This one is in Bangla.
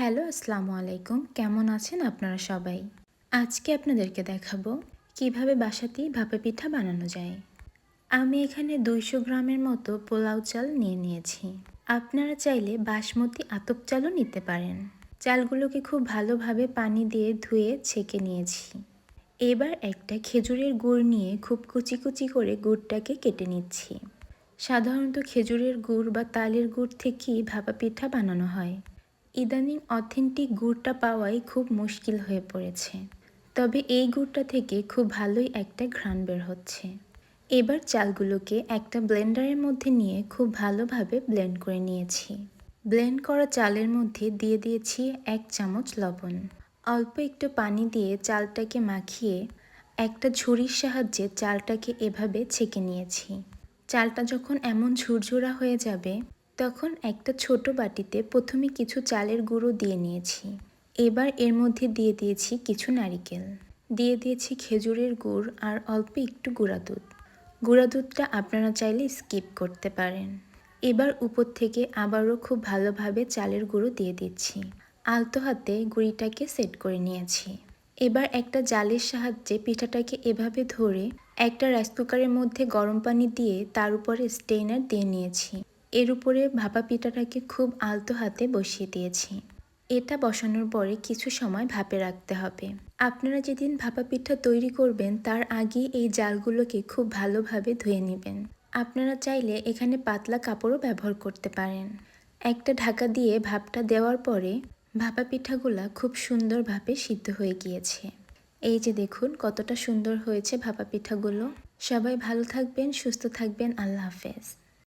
হ্যালো, আসসালামু আলাইকুম। কেমন আছেন আপনারা সবাই? আজকে আপনাদেরকে দেখাবো কীভাবে বাসাতেই ভাপা পিঠা বানানো যায়। আমি এখানে দুইশো গ্রামের মতো পোলাও চাল নিয়ে নিয়েছি। আপনারা চাইলে বাসমতি আতপ চালও নিতে পারেন। চালগুলোকে খুব ভালোভাবে পানি দিয়ে ধুয়ে ছেঁকে নিয়েছি। এবার একটা খেজুরের গুড় নিয়ে খুব কুচি কুচি করে গুড়টাকে কেটে নিচ্ছি। সাধারণত খেজুরের গুড় বা তালের গুড় থেকেই ভাপা পিঠা বানানো হয়। ইদানিং অথেন্টিক গুড়টা পাওয়াই খুব মুশকিল হয়ে পড়েছে। তবে এই গুড়টা থেকে খুব ভালোই একটা ঘ্রাণ বের হচ্ছে। এবার চালগুলোকে একটা ব্লেন্ডারের মধ্যে নিয়ে খুব ভালোভাবে ব্লেন্ড করে নিয়েছি। ব্লেন্ড করা চালের মধ্যে দিয়ে দিয়েছি এক চামচ লবণ। অল্প একটু পানি দিয়ে চালটাকে মাখিয়ে একটা ঝুড়ির সাহায্যে চালটাকে এভাবে ছেঁকে নিয়েছি। চালটা যখন এমন ঝুরঝুরা হয়ে যাবে তখন একটা ছোট বাটিতে প্রথমে কিছু চালের গুঁড়ো দিয়ে নিয়েছি। এবার এর মধ্যে দিয়ে দিয়েছি কিছু নারিকেল। দিয়ে দিয়েছি খেজুরের গুড় আর অল্প একটু গুঁড়া দুধ। গুঁড়া দুধটা আপনারা চাইলে স্কিপ করতে পারেন। এবার উপর থেকে আবারও খুব ভালোভাবে চালের গুঁড়ো দিয়ে দিচ্ছি। আলতো হাতে গুঁড়িটাকে সেট করে নিয়েছি। এবার একটা জালের সাহায্যে পিঠাটাকে এভাবে ধরে একটা রাইস কুকারের মধ্যে গরম পানি দিয়ে তার উপরে স্টেইনার দিয়ে নিয়েছি। এর উপরে ভাপা পিঠাটাকে খুব আলতো হাতে বসিয়ে দিয়েছি। এটা বসানোর পরে কিছু সময় ভাপে রাখতে হবে। আপনারা যেদিন ভাপা পিঠা তৈরি করবেন, তার আগে এই জালগুলোকে খুব ভালোভাবে ধুয়ে নেবেন। আপনারা চাইলে এখানে পাতলা কাপড়ও ব্যবহার করতে পারেন। একটা ঢাকা দিয়ে ভাপটা দেওয়ার পরে ভাপা পিঠাগুলা খুব সুন্দরভাবে সিদ্ধ হয়ে গিয়েছে। এই যে দেখুন, কতটা সুন্দর হয়েছে ভাপা পিঠাগুলো সবাই ভালো থাকবেন, সুস্থ থাকবেন। আল্লাহ হাফেজ।